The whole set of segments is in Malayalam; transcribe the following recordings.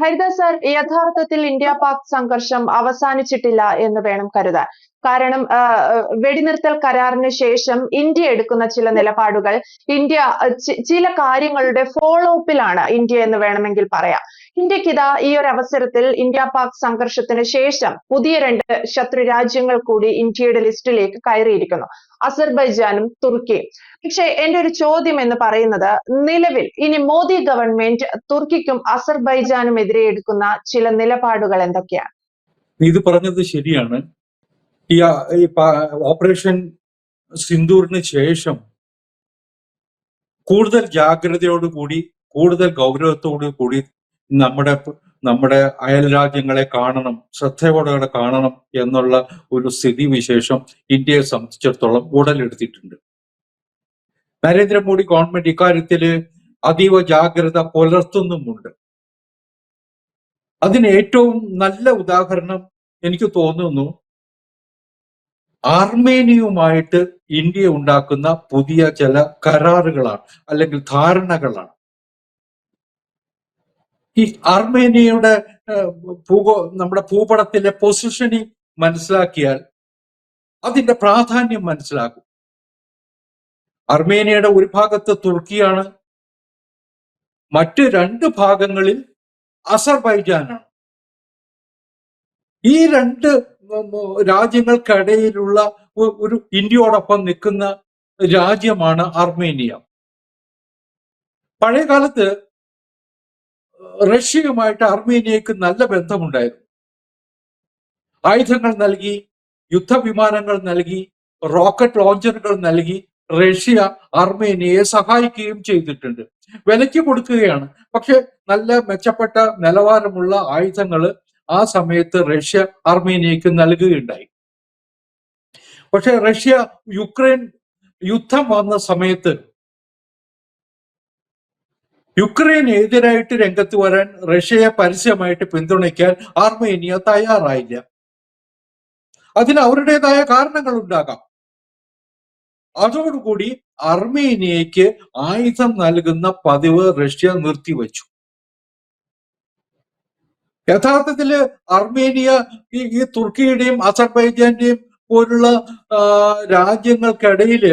ഹരിത സർ യഥാർത്ഥത്തിൽ ഇന്ത്യ പാക് സംഘർഷം അവസാനിച്ചിട്ടില്ല എന്ന് വേണം കരുതാൻ. കാരണം വെടിനിർത്തൽ കരാറിന് ശേഷം ഇന്ത്യ എടുക്കുന്ന ചില നിലപാടുകൾ ഇന്ത്യ ചില കാര്യങ്ങളുടെ ഫോളോ അപ്പിലാണ് ഇന്ത്യ എന്ന് വേണമെങ്കിൽ പറയാം. ഇന്ത്യയ്ക്ക് ഇതാ ഈ ഒരു അവസരത്തിൽ ഇന്ത്യ പാക് സംഘർഷത്തിന് ശേഷം പുതിയ രണ്ട് ശത്രു രാജ്യങ്ങൾ കൂടി ഇന്ത്യയുടെ ലിസ്റ്റിലേക്ക് കയറിയിരിക്കുന്നു. അസർബൈജാനും തുർക്കിയും പക്ഷേ എന്റെ ഒരു ചോദ്യം എന്ന് പറയുന്നത് നിലവിൽ ഇനി മോദി ഗവൺമെന്റ് തുർക്കിക്കും അസർബൈജാനും എതിരെ എടുക്കുന്ന ചില നിലപാടുകൾ എന്തൊക്കെയാണ്? ഇത് പറഞ്ഞത് ശരിയാണ്. ഈ ഓപ്പറേഷൻ സിന്ദൂറിന് ശേഷം കൂടുതൽ ജാഗ്രതയോടുകൂടി കൂടുതൽ ഗൗരവത്തോടു കൂടി നമ്മുടെ നമ്മുടെ അയൽ രാജ്യങ്ങളെ കാണണം ശ്രദ്ധയോടെ കാണണം എന്നുള്ള ഒരു സ്ഥിതി വിശേഷം ഇന്ത്യയെ സംബന്ധിച്ചിടത്തോളം ഉടലെടുത്തിട്ടുണ്ട്. നരേന്ദ്രമോദി ഗവൺമെന്റ് ഇക്കാര്യത്തിൽ അതീവ ജാഗ്രത പുലർത്തുന്നുമുണ്ട്. അതിന് ഏറ്റവും നല്ല ഉദാഹരണം എനിക്ക് തോന്നുന്നു ആർമേനിയുമായിട്ട് ഇന്ത്യ ഉണ്ടാക്കുന്ന പുതിയ ചില കരാറുകളാണ് അല്ലെങ്കിൽ ധാരണകളാണ്. ഈ അർമേനിയയുടെ ഭൂഗോ നമ്മുടെ ഭൂപടത്തിലെ പൊസിഷനിങ് മനസ്സിലാക്കിയാൽ അതിന്റെ പ്രാധാന്യം മനസ്സിലാക്കും അർമേനിയയുടെ ഒരു ഭാഗത്ത് തുർക്കിയാണ് മറ്റ് രണ്ട് ഭാഗങ്ങളിൽ അസർബൈജാനാണ്. ഈ രണ്ട് രാജ്യങ്ങൾക്കിടയിലുള്ള ഒരു ഇന്ത്യയോടൊപ്പം നിൽക്കുന്ന രാജ്യമാണ് അർമേനിയ. പഴയ കാലത്ത് റഷ്യയുമായിട്ട് അർമേനിയക്ക് നല്ല ബന്ധമുണ്ടായിരുന്നു. ആയുധങ്ങൾ നൽകി യുദ്ധവിമാനങ്ങൾ നൽകി റോക്കറ്റ് ലോഞ്ചറുകൾ നൽകി റഷ്യ അർമേനിയയെ സഹായിക്കുകയും ചെയ്തിട്ടുണ്ട്. വിലയ്ക്ക് കൊടുക്കുകയാണ്. പക്ഷെ നല്ല മെച്ചപ്പെട്ട നിലവാരമുള്ള ആയുധങ്ങൾ ആ സമയത്ത് റഷ്യ അർമേനിയക്ക് നൽകുകയുണ്ടായി. പക്ഷെ റഷ്യ യുക്രൈൻ യുദ്ധം വന്ന സമയത്ത് യുക്രൈന് എതിരായിട്ട് രംഗത്ത് വരാൻ റഷ്യയെ പരസ്യമായിട്ട് പിന്തുണയ്ക്കാൻ ആർമേനിയ തയ്യാറായില്ല. അതിന് അവരുടേതായ കാരണങ്ങൾ ഉണ്ടാകാം. അതോടുകൂടി അർമേനിയയ്ക്ക് ആയുധം നൽകുന്ന പതിവ് റഷ്യ നിർത്തിവെച്ചു. യഥാർത്ഥത്തിൽ അർമേനിയ ഈ തുർക്കിയുടെയും അസർബൈജാന്റെയും പോലുള്ള രാജ്യങ്ങൾക്കിടയിൽ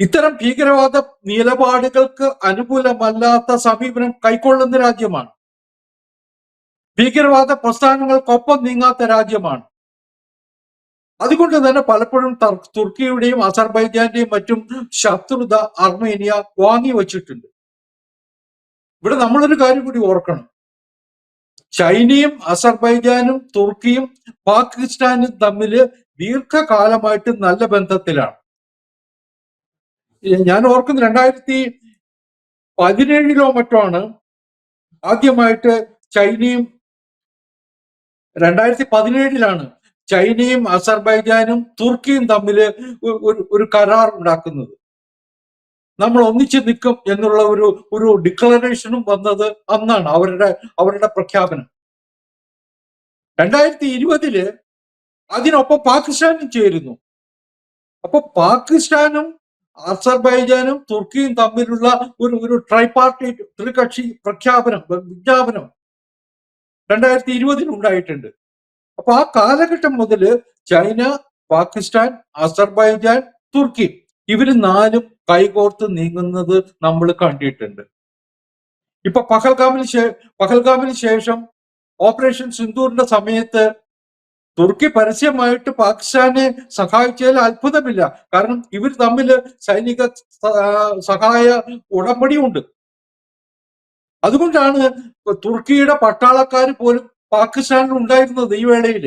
ഇത്തരം ഭീകരവാദ നിലപാടുകൾക്ക് അനുകൂലമല്ലാത്ത സമീപനം കൈക്കൊള്ളുന്ന രാജ്യമാണ്. ഭീകരവാദ പ്രസ്ഥാനങ്ങൾക്കൊപ്പം നീങ്ങാത്ത രാജ്യമാണ്. അതുകൊണ്ട് തന്നെ പലപ്പോഴും തർ- തുർക്കിയുടെയും അസർബൈജാന്റെയും മറ്റും ശത്രുത അർമേനിയ വാങ്ങി വച്ചിട്ടുണ്ട്. ഇവിടെ നമ്മളൊരു കാര്യം കൂടി ഓർക്കണം. ചൈനയും അസർബൈജാനും തുർക്കിയും പാകിസ്ഥാനും തമ്മിൽ ദീർഘകാലമായിട്ട് നല്ല ബന്ധത്തിലാണ്. ഞാൻ ഓർക്കുന്ന രണ്ടായിരത്തി പതിനേഴിലോ മറ്റോ ആണ് ആദ്യമായിട്ട് ചൈനയും രണ്ടായിരത്തി പതിനേഴിലാണ് ചൈനയും അസർബൈജാനും തുർക്കിയും തമ്മിൽ ഒരു ഒരു കരാർ ഉണ്ടാക്കുന്നത്. നമ്മൾ ഒന്നിച്ചു നിൽക്കും എന്നുള്ള ഒരു ഒരു ഡിക്ലറേഷനും വന്നത് അന്നാണ് അവരുടെ അവരുടെ പ്രഖ്യാപനം. രണ്ടായിരത്തി ഇരുപതിൽ അതിനൊപ്പം പാകിസ്ഥാനും ചേരുന്നു. അപ്പൊ പാകിസ്ഥാനും അസർബൈജാനും തുർക്കിയും തമ്മിലുള്ള ഒരു ഒരു ട്രൈപാർട്ടി ത്രികക്ഷി പ്രഖ്യാപനം വിജ്ഞാപനം രണ്ടായിരത്തി ഇരുപതിൽ ഉണ്ടായിട്ടുണ്ട്. അപ്പൊ ആ കാലഘട്ടം മുതൽ ചൈന പാകിസ്ഥാൻ അസർബൈജാൻ തുർക്കി ഇവർ നാലും കൈകോർത്ത് നീങ്ങുന്നത് നമ്മൾ കണ്ടിട്ടുണ്ട്. ഇപ്പൊ പഹൽഗാമിന് ശേ പഹൽഗാമിന് ശേഷം ഓപ്പറേഷൻ സിന്ദൂറിന്റെ സമയത്ത് തുർക്കി പരസ്യമായിട്ട് പാകിസ്ഥാനെ സഹായിച്ചതിൽ അത്ഭുതമില്ല. കാരണം ഇവർ തമ്മിൽ സൈനിക സഹായ ഉടമ്പടിയുണ്ട്. അതുകൊണ്ടാണ് തുർക്കിയുടെ പട്ടാളക്കാർ പോലും പാകിസ്ഥാനിൽ ഉണ്ടായിരുന്നത് ഈ വേളയിൽ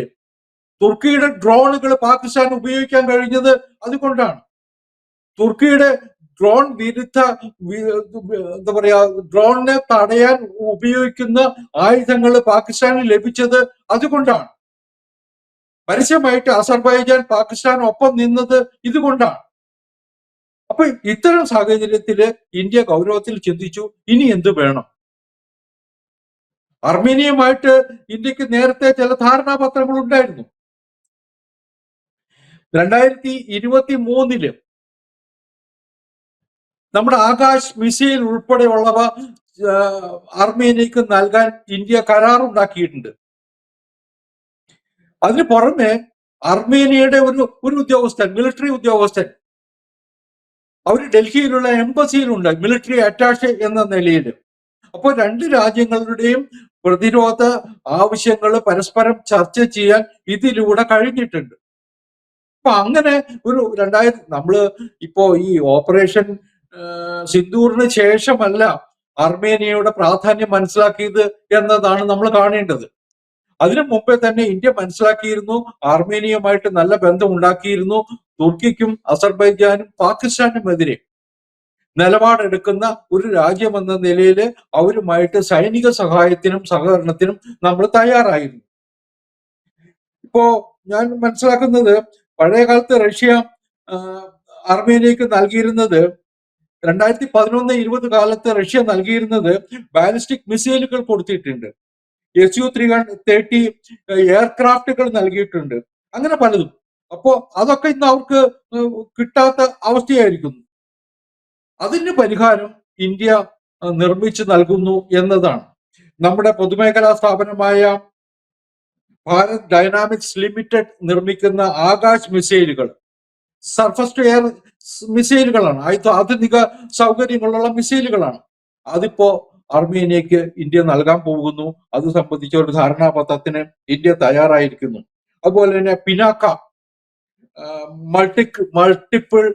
തുർക്കിയുടെ ഡ്രോണുകൾ പാകിസ്ഥാൻ ഉപയോഗിക്കാൻ കഴിഞ്ഞത് അതുകൊണ്ടാണ്. തുർക്കിയുടെ ഡ്രോൺ വിരുദ്ധ എന്താ പറയാ ഡ്രോണിനെ തടയാൻ ഉപയോഗിക്കുന്ന ആയുധങ്ങൾ പാകിസ്ഥാന് ലഭിച്ചത് അതുകൊണ്ടാണ്. പരസ്യമായിട്ട് അസർബൈജാൻ പാകിസ്ഥാൻ ഒപ്പം നിന്നത് ഇതുകൊണ്ടാണ്. അപ്പൊ ഇത്തരം സാഹചര്യത്തിൽ ഇന്ത്യ ഗൗരവത്തിൽ ചിന്തിച്ചു ഇനി എന്ത് വേണം? അർമേനിയുമായിട്ട് ഇന്ത്യയ്ക്ക് നേരത്തെ ചില ധാരണാപത്രങ്ങൾ ഉണ്ടായിരുന്നു. രണ്ടായിരത്തി ഇരുപത്തി മൂന്നിൽ നമ്മുടെ ആകാശ് മിസൈൽ ഉൾപ്പെടെയുള്ളവ അർമേനിയക്ക് നൽകാൻ ഇന്ത്യ കരാറുണ്ടാക്കിയിട്ടുണ്ട്. അതിന് പുറമെ അർമേനിയയുടെ ഒരു ഒരു ഉദ്യോഗസ്ഥൻ മിലിറ്ററി ഉദ്യോഗസ്ഥൻ. അവർ ഡൽഹിയിലുള്ള എംബസിയിലുണ്ട് മിലിറ്ററി അറ്റാഷെ എന്ന നിലയിൽ. അപ്പോൾ രണ്ട് രാജ്യങ്ങളുടെയും പ്രതിരോധ ആവശ്യങ്ങൾ പരസ്പരം ചർച്ച ചെയ്യാൻ ഇതിലൂടെ കഴിഞ്ഞിട്ടുണ്ട്. അപ്പൊ അങ്ങനെ ഒരു രണ്ടായിരത്തി നമ്മൾ ഇപ്പോ ഈ ഓപ്പറേഷൻ സിന്ദൂറിന് ശേഷമല്ല അർമേനിയയുടെ പ്രാധാന്യം മനസ്സിലാക്കിയത് എന്നതാണ് നമ്മൾ കാണേണ്ടത്. അതിനു മുമ്പേ തന്നെ ഇന്ത്യ മനസ്സിലാക്കിയിരുന്നു ആർമേനിയുമായിട്ട് നല്ല ബന്ധം ഉണ്ടാക്കിയിരുന്നു തുർക്കിക്കും അസർബൈജാനും പാകിസ്ഥാനുമെതിരെ നിലപാടെടുക്കുന്ന ഒരു രാജ്യമെന്ന നിലയിൽ അവരുമായിട്ട് സൈനിക സഹായത്തിനും സഹകരണത്തിനും നമ്മൾ തയ്യാറായിരുന്നു. ഇപ്പോ ഞാൻ മനസ്സിലാക്കുന്നത് പഴയ കാലത്ത് റഷ്യ അർമേനിയക്ക് നൽകിയിരുന്നത് രണ്ടായിരത്തി പതിനൊന്ന് ഇരുപത് കാലത്ത് റഷ്യ നൽകിയിരുന്നത് ബാലിസ്റ്റിക് മിസൈലുകൾ കൊടുത്തിട്ടുണ്ട്. എസ് യു ത്രീ തേർട്ടി എയർക്രാഫ്റ്റുകൾ നൽകിയിട്ടുണ്ട്. അങ്ങനെ പലതും. അപ്പോ അതൊക്കെ ഇന്ന് അവർക്ക് കിട്ടാത്ത അവസ്ഥയായിരിക്കുന്നു. അതിന് പരിഹാരം ഇന്ത്യ നിർമ്മിച്ചു നൽകുന്നു എന്നതാണ്. നമ്മുടെ പൊതുമേഖലാ സ്ഥാപനമായ ഭാരത് ഡൈനാമിക്സ് ലിമിറ്റഡ് നിർമ്മിക്കുന്ന ആകാശ് മിസൈലുകൾ. സർഫസ് ടു എയർ മിസൈലുകളാണ്. അത് ആധുനിക സൗകര്യങ്ങളുള്ള മിസൈലുകളാണ്. അതിപ്പോ അർമേനിയക്ക് ഇന്ത്യ നൽകാൻ പോകുന്നു. അത് സംബന്ധിച്ച ഒരു ധാരണാപത്രത്തിന് ഇന്ത്യ തയ്യാറായിരിക്കുന്നു. അതുപോലെ തന്നെ Pinaka multi multiple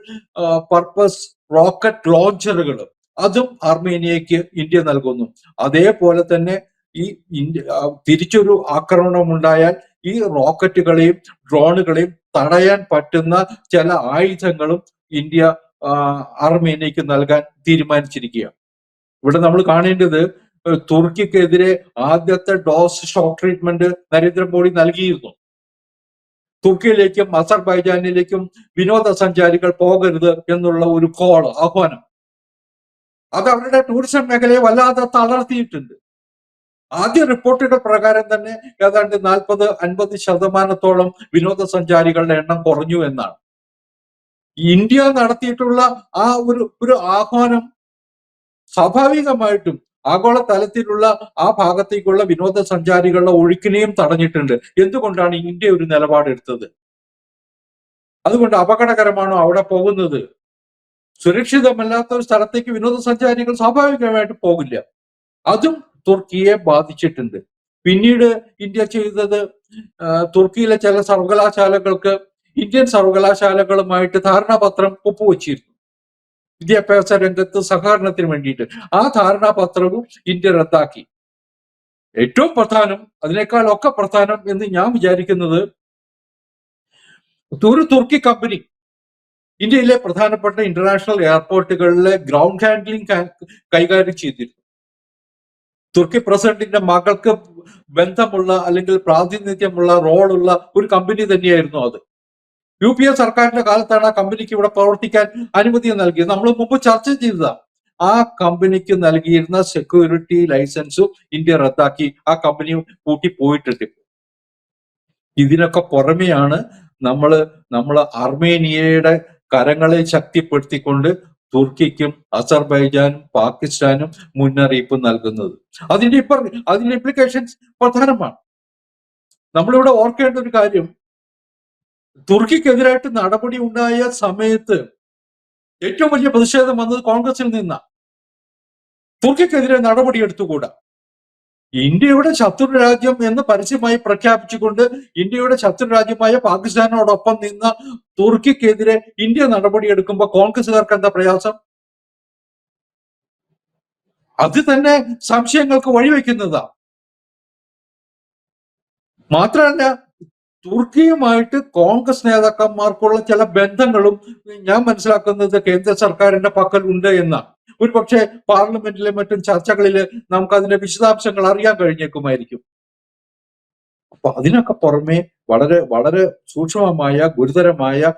purpose rocket ലോഞ്ചറുകൾ അതും അർമേനിയക്ക് ഇന്ത്യ നൽകുന്നു. അതേപോലെ തന്നെ ഈ ഇന്ത്യ തിരിച്ചൊരു ആക്രമണം ഉണ്ടായാൽ ഈ റോക്കറ്റുകളെയും ഡ്രോണുകളെയും തടയാൻ പറ്റുന്ന ചില ആയുധങ്ങളും ഇന്ത്യ ആർമേനിയക്ക് നൽകാൻ തീരുമാനിച്ചിരിക്കുകയാണ്. ഇവിടെ നമ്മൾ കാണേണ്ടത് തുർക്കിക്കെതിരെ ആദ്യത്തെ ഡോസ് ഷോക്ക് ട്രീറ്റ്മെന്റ് നരേന്ദ്രമോദി നൽകിയിരുന്നു. തുർക്കിയിലേക്കും അസർബൈജാനിലേക്കും വിനോദസഞ്ചാരികൾ പോകരുത് എന്നുള്ള ഒരു കോൾ ആഹ്വാനം. അത് അവരുടെ ടൂറിസം മേഖലയെ വല്ലാതെ തളർത്തിയിട്ടുണ്ട്. ആദ്യ റിപ്പോർട്ടുകൾ പ്രകാരം തന്നെ ഏതാണ്ട് നാൽപ്പത് അൻപത് ശതമാനത്തോളം വിനോദസഞ്ചാരികളുടെ എണ്ണം കുറഞ്ഞു എന്നാണ്. ഇന്ത്യ നടത്തിയിട്ടുള്ള ആ ഒരു ഒരു ആഹ്വാനം സ്വാഭാവികമായിട്ടും ആഗോള തലത്തിലുള്ള ആ ഭാഗത്തേക്കുള്ള വിനോദസഞ്ചാരികളുടെ ഒഴുക്കിനെയും തടഞ്ഞിട്ടുണ്ട്. എന്തുകൊണ്ടാണ് ഇന്ത്യ ഒരു നിലപാടെടുത്തത്? അതുകൊണ്ട് അപകടകരമാണോ അവിടെ പോകുന്നത്? സുരക്ഷിതമല്ലാത്ത ഒരു സ്ഥലത്തേക്ക് വിനോദസഞ്ചാരികൾ സ്വാഭാവികമായിട്ട് പോകില്ല. അതും തുർക്കിയെ ബാധിച്ചിട്ടുണ്ട്. പിന്നീട് ഇന്ത്യ ചെയ്തത് തുർക്കിയിലെ ചില സർവകലാശാലകൾക്ക് ഇന്ത്യൻ സർവകലാശാലകളുമായിട്ട് ധാരണാപത്രം ഒപ്പുവെച്ചിരുന്നു. വിദ്യാഭ്യാസ രംഗത്ത് സഹകരണത്തിന് വേണ്ടിയിട്ട് ആ ധാരണാപത്രവും ഇന്ത്യ റദ്ദാക്കി. ഏറ്റവും പ്രധാനം അതിനേക്കാൾ ഒക്കെ പ്രധാനം എന്ന് ഞാൻ വിചാരിക്കുന്നത് ഒരു തുർക്കി കമ്പനി ഇന്ത്യയിലെ പ്രധാനപ്പെട്ട ഇന്റർനാഷണൽ എയർപോർട്ടുകളിലെ ഗ്രൗണ്ട് ഹാൻഡ്ലിംഗ് കൈകാര്യം ചെയ്തിരുന്നു. തുർക്കി പ്രസിഡന്റിന്റെ മകൾക്ക് ബന്ധമുള്ള അല്ലെങ്കിൽ പ്രാതിനിധ്യമുള്ള റോളുള്ള ഒരു കമ്പനി തന്നെയായിരുന്നു അത്. യു പി എ സർക്കാരിന്റെ കാലത്താണ് ആ കമ്പനിക്ക് ഇവിടെ പ്രവർത്തിക്കാൻ അനുമതി നൽകിയത്. നമ്മൾ മുമ്പ് ചർച്ച ചെയ്തതാണ് ആ കമ്പനിക്ക് നൽകിയിരുന്ന സെക്യൂരിറ്റി ലൈസൻസും ഇന്ത്യ റദ്ദാക്കി. ആ കമ്പനി കൂട്ടി പോയിട്ടുണ്ട്. ഇതിനൊക്കെ പുറമെയാണ് നമ്മൾ നമ്മൾ അർമേനിയയുടെ കരങ്ങളെ ശക്തിപ്പെടുത്തിക്കൊണ്ട് തുർക്കിക്കും അസർബൈജാനും പാകിസ്ഥാനും മുന്നറിയിപ്പ് നൽകുന്നത്. അതിന്റെ ഇപ്പ അതിന്റെ ഇംപ്ലിക്കേഷൻസ് പ്രധാനമാണ്. നമ്മളിവിടെ ഓർക്കേണ്ട ഒരു കാര്യം തുർക്കിക്കെതിരായിട്ട് നടപടി ഉണ്ടായ സമയത്ത് ഏറ്റവും വലിയ പ്രതിഷേധം വന്നത് കോൺഗ്രസിൽ നിന്നാണ് തുർക്കിക്കെതിരെ നടപടി എടുത്തുകൂടാ. ഇന്ത്യയുടെ ശത്രു രാജ്യം എന്ന് പരസ്യമായി പ്രഖ്യാപിച്ചുകൊണ്ട് ഇന്ത്യയുടെ ശത്രു രാജ്യമായ പാകിസ്ഥാനോടൊപ്പം നിന്ന തുർക്കിക്കെതിരെ ഇന്ത്യ നടപടിയെടുക്കുമ്പോൾ കോൺഗ്രസുകാർക്ക് എന്താ പ്രയാസം? അത് തന്നെ സംശയങ്ങൾക്ക് വഴിവെക്കുന്നതാ. മാത്രമല്ല തുർക്കിയുമായിട്ട് കോൺഗ്രസ് നേതാക്കന്മാർക്കുള്ള ചില ബന്ധങ്ങളും ഞാൻ മനസ്സിലാക്കുന്നത് കേന്ദ്ര സർക്കാരിന്റെ പക്കൽ ഉണ്ട് എന്നാണ് ഒരുപക്ഷെ പാർലമെന്റിലെ മറ്റും ചർച്ചകളിൽ നമുക്ക് അതിന്റെ വിശദാംശങ്ങൾ അറിയാൻ കഴിഞ്ഞേക്കുമായിരിക്കും. അപ്പൊ അതിനൊക്കെ പുറമെ വളരെ വളരെ സൂക്ഷ്മമായ ഗുരുതരമായ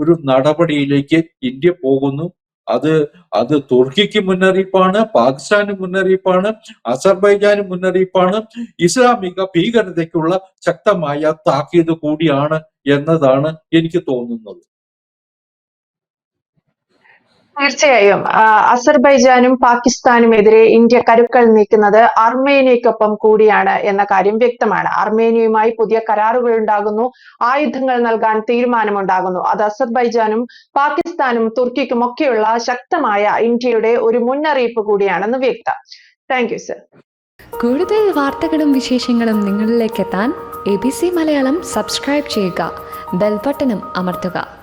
ഒരു നടപടിയിലേക്ക് ഇന്ത്യ പോകുന്നു. അത് അത് തുർക്കിക്ക് മുന്നറിയിപ്പാണ് പാകിസ്ഥാന് മുന്നറിയിപ്പാണ് അസർബൈജാന് മുന്നറിയിപ്പാണ്. ഇസ്ലാമിക ഭീകരതയ്ക്കുള്ള ശക്തമായ താക്കീത് കൂടിയാണ് എന്നതാണ് എനിക്ക് തോന്നുന്നത്. തീർച്ചയായും. അസർബൈജാനും പാകിസ്ഥാനും പാകിസ്ഥാനുമെതിരെ ഇന്ത്യ കരുക്കൾ നീക്കുന്നത് അർമേനിയക്കൊപ്പം കൂടിയാണ് എന്ന കാര്യം വ്യക്തമാണ്. അർമേനിയയുമായി പുതിയ കരാറുകൾ ഉണ്ടാകുന്നു. ആയുധങ്ങൾ നൽകാൻ തീരുമാനമുണ്ടാകുന്നു. അത് അസർബൈജാനും പാകിസ്ഥാനും തുർക്കിക്കും ഒക്കെയുള്ള ശക്തമായ ഇന്ത്യയുടെ ഒരു മുന്നറിയിപ്പ് കൂടിയാണെന്ന് വ്യക്തം. താങ്ക് യു സർ കൂടുതൽ വാർത്തകളും വിശേഷങ്ങളും നിങ്ങളിലേക്ക് എത്താൻ A B C Malayalam subscribe ചെയ്യുക. ബെൽബട്ടനും അമർത്തുക.